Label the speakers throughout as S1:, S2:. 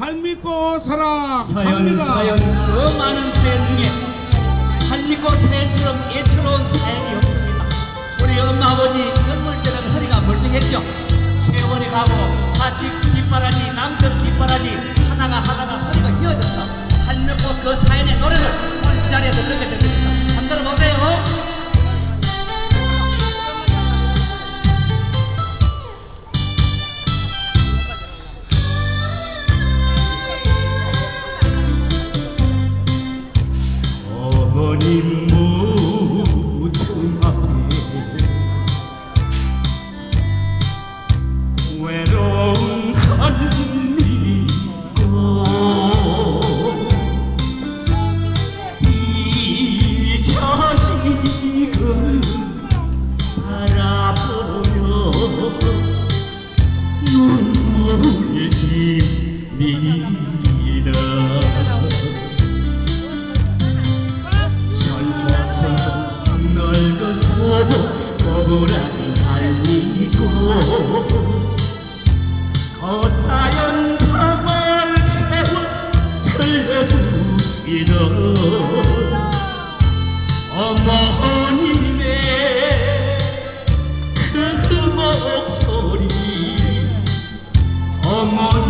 S1: 발밑고 사랑
S2: 사연
S1: 합니다.
S2: 사연 그 많은 사연 중에 한리고 사연처럼 예처로운 사연이 없습니다. 우리 엄마 아버지 젊을 때는 허리가 멀쩡했죠. 세월이 가고 자식 뒷바라지 남편 뒷바라지 하다가 하다가 허리가 휘어졌어. 한리고 그 사연의 집니다 젊어서도 늙어서도 억울하지 말고. 거사연 밤을 세워 들려주시던 어머님의 그 목소리. 어머님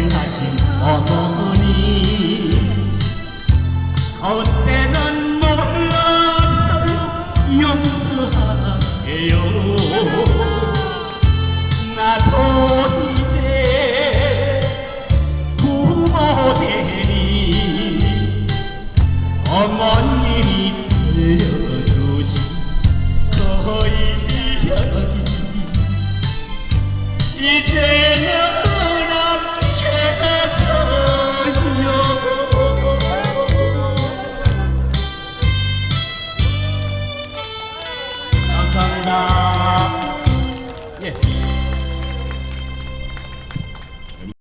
S2: 那他心默。Yeah.